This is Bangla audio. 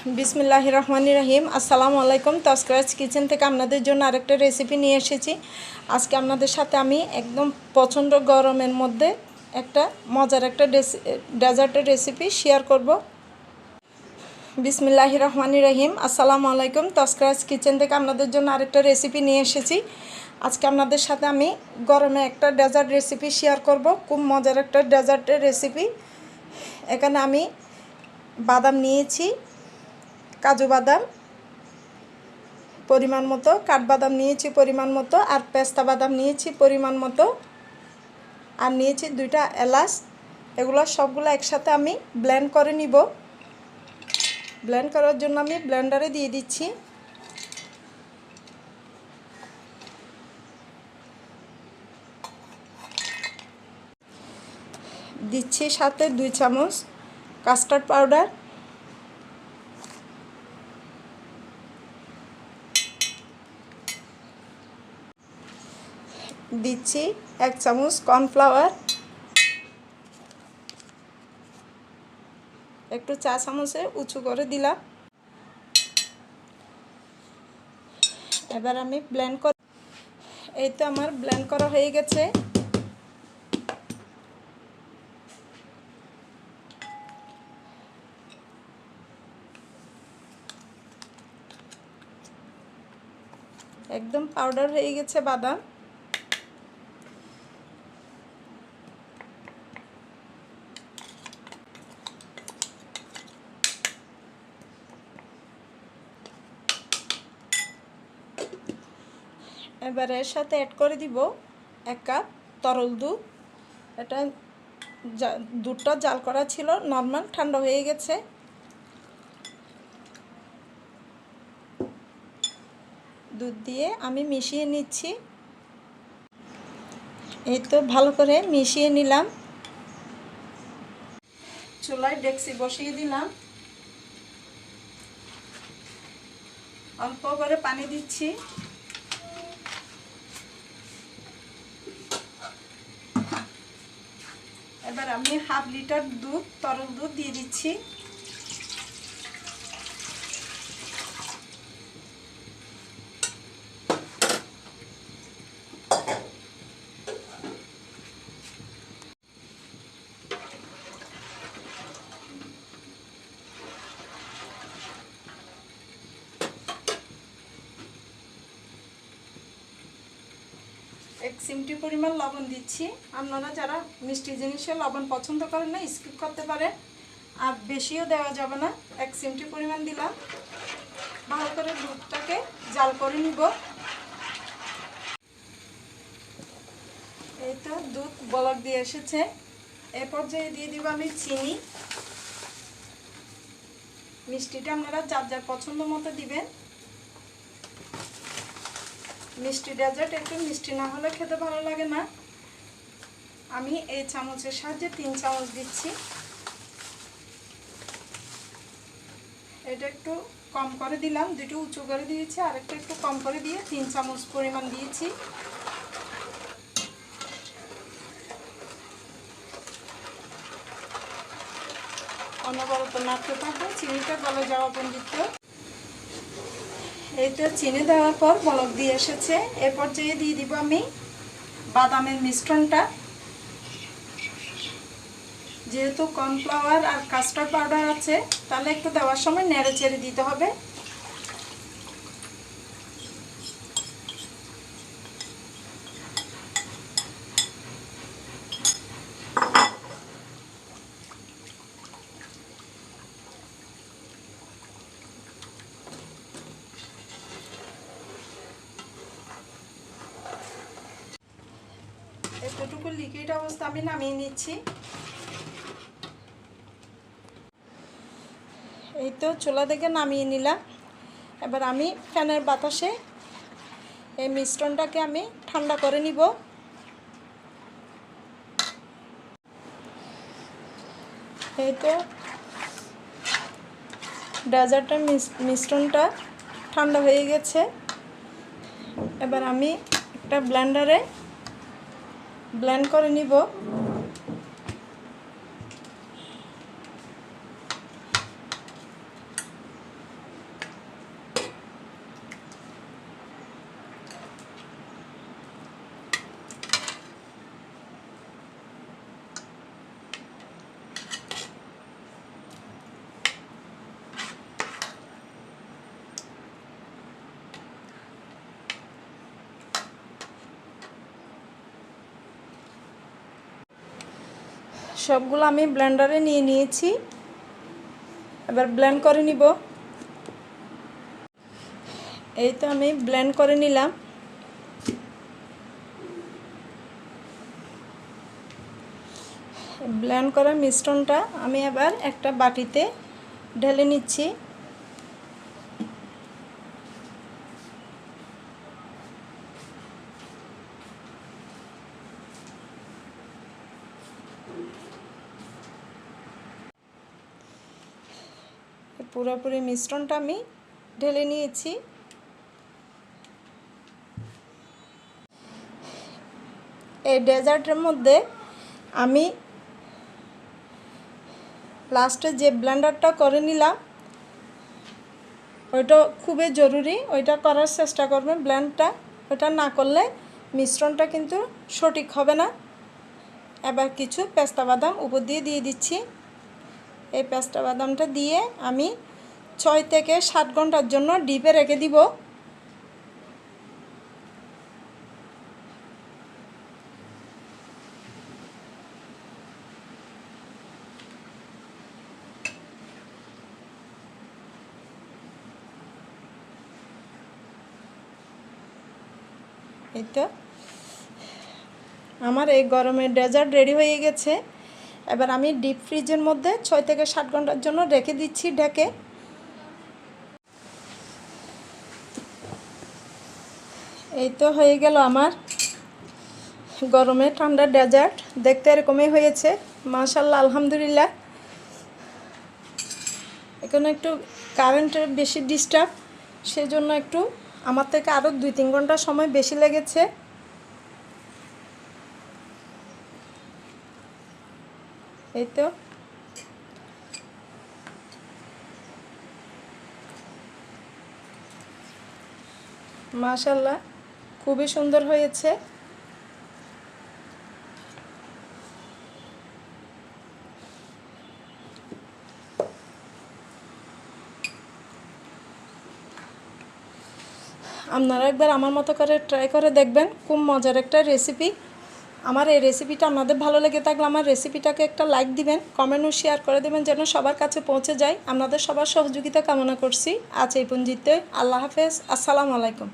বিসমিল্লাহ রহমান রহিম আসসালামু আলাইকুম। তস্করাজ কিচেন থেকে আপনাদের জন্য আরেকটা রেসিপি নিয়ে এসেছি। আজকে আপনাদের সাথে আমি একদম পছন্দ গরমের মধ্যে একটা মজার একটা ডেজার্টের রেসিপি শেয়ার করব। বিসমিল্লাহ রহমান রহিম আসসালামু আলাইকুম। তস্করাজ কিচেন থেকে আপনাদের জন্য আরেকটা রেসিপি নিয়ে এসেছি। আজকে আপনাদের সাথে আমি গরমে একটা ডেজার্ট রেসিপি শেয়ার করব। খুব মজার একটা ডেজার্টের রেসিপি। এখানে আমি বাদাম নিয়েছি কাজু বাদাম, পরিমাণ মতো কাঠবাদাম নিয়েছি পরিমাণ মতো, আর পেস্তা বাদাম নিয়েছি পরিমাণ মতো, আর নিয়েছি দুইটা এলাচ। এগুলো সবগুলো একসাথে আমি ব্লেন্ড করে নিব। ব্লেন্ড করার জন্য আমি ব্লেন্ডারে দিয়ে দিচ্ছি। দিচ্ছি সাথে দুই চামচ কাস্টার্ড পাউডার। দিচ্ছি এক চামচ কর্নফ্লাওয়ার, একটু চা চামচে উঁচু করে দিলাম। এবার আমি ব্লেন্ড কর এই তো আমার ব্লেন্ড করা হয়ে গেছে। একদম পাউডার হয়ে গেছে বাদাম। এবার এর সাথে অ্যাড করে দিব এক কাপ তরল দুধ। এটা দুধটা জাল করা ছিল নর্মাল ঠান্ডা হয়ে গেছে। দুধ দিয়ে আমি মিশিয়ে নিচ্ছি। এই তো ভালো করে মিশিয়ে নিলাম। চুলায় ডেক্সি বসিয়ে দিলাম। অল্প করে পানি দিচ্ছি। এবার আমি হাফ লিটার দুধ তরল দুধ দিয়ে দিচ্ছি। সিমটি পরিমাণ লবণ দিচ্ছি। আপনারা যারা মিষ্টি জিনিসে লবণ পছন্দ করেন না স্কিপ করতে পারেন। আর বেশিও দেওয়া যাবে না, এক সিমটি পরিমাণ দিলাম। ভালো করে দুধটাকে জাল করে নিব। এই তো দুধ বলক দিয়ে এসেছে। এ পর্যায়ে দিয়ে দিব আমি চিনি। মিষ্টিটা আপনারা যার যার পছন্দ মতো দিবেন। মিষ্টি ডেজার্ট, একটু মিষ্টি না হলে খেতে ভালো লাগে না। আমি এই চামচের সাহায্যে তিন চামচ দিচ্ছি। এটা একটু কম করে দিলাম, দুটো উঁচু করে দিয়েছি আর একটা একটু কম করে দিয়ে তিন চামচ পরিমাণ দিয়েছি। অনবরত নাড়তে থাকবে, চিনিটা গলে যাওয়া পর্যন্ত। এই তো চিনি দেওয়ার পর বলক দিয়ে এসেছে। এ পর্যায়ে দিয়ে দিব আমি বাদামের মিশ্রণটা। যেহেতু কর্নফ্লাওয়ার আর কাস্টার্ড পাউডার আছে, তাহলে একটু দেওয়ার সময় নেড়ে চেড়ে দিতে হবে। এতটুকু লিকুইড অবস্থা আমি নামিয়ে নিচ্ছি। এই তো চুলা থেকে নামিয়ে নিলাম। এবার আমি ফ্যানের বাতাসে এই মিশ্রণটাকে আমি ঠান্ডা করে নিব। এই তো ডেজার্টের মিশ্রণটা ঠান্ডা হয়ে গেছে। এবার আমি একটা ব্লেন্ডারে ব্লেন্ড করে নিব। সবগুলো আমি ব্লেন্ডারে নিয়ে নিয়েছি। এবার ব্লেন্ড করে নিব। এই তো আমি ব্লেন্ড করে নিলাম। ব্লেন্ড করা মিশ্রণটা আমি আবার একটা বাটিতে ঢেলে নিচ্ছি। পুরোপুরি মিশ্রণটা আমি ঢেলে নিয়েছি। এই ডেজার্টের মধ্যে আমি লাস্টে যে ব্লেন্ডারটা করে নিলাম, ওইটা খুবই জরুরি। ওইটা করার চেষ্টা করবেন ব্লেন্ডটা। ওইটা না করলে মিশ্রণটা কিন্তু সঠিক হবে না। এবার কিছু পেস্তা বাদাম উপর দিয়ে দিয়ে দিচ্ছি। এই পেস্তা বাদামটা দিয়ে আমি ছয় থেকে সাত ঘণ্টার জন্য ডিপে রেখে দিব। এই তো। আমার এই গরমের ডেজার্ট রেডি হয়ে গেছে। এবার আমি ডিপ ফ্রিজের মধ্যে ছয় থেকে সাত ঘণ্টার জন্য রেখে দিচ্ছি ঢেকে। এই তো হয়ে গেল আমার গরমে ঠান্ডা ডেজার্ট। দেখতে এরকমই হয়েছে মাশাল্লাহ আলহামদুলিল্লাহ। এখানে একটু কারেন্টের বেশি ডিস্টার্ব সেজন্য একটু আমার থেকে আরও দুই তিন ঘণ্টা সময় বেশি লেগেছে। এই তো। মাশাল্লাহ, খুবই সুন্দর হয়েছে। আপনারা একবার আমার মতো করে ট্রাই করে দেখবেন, খুব মজার একটা রেসিপি আমার এই রেসিপিটা আপনাদের ভালো লেগে থাকলে আমার রেসিপিটাকে একটা লাইক দিবেন কমেন্টও শেয়ার করে দেবেন যেন সবার কাছে পৌঁছে যায়। আপনাদের সবার সহযোগিতা কামনা করছি। আজ এই পঞ্জিতে আল্লাহ হাফেজ। আসসালামু আলাইকুম।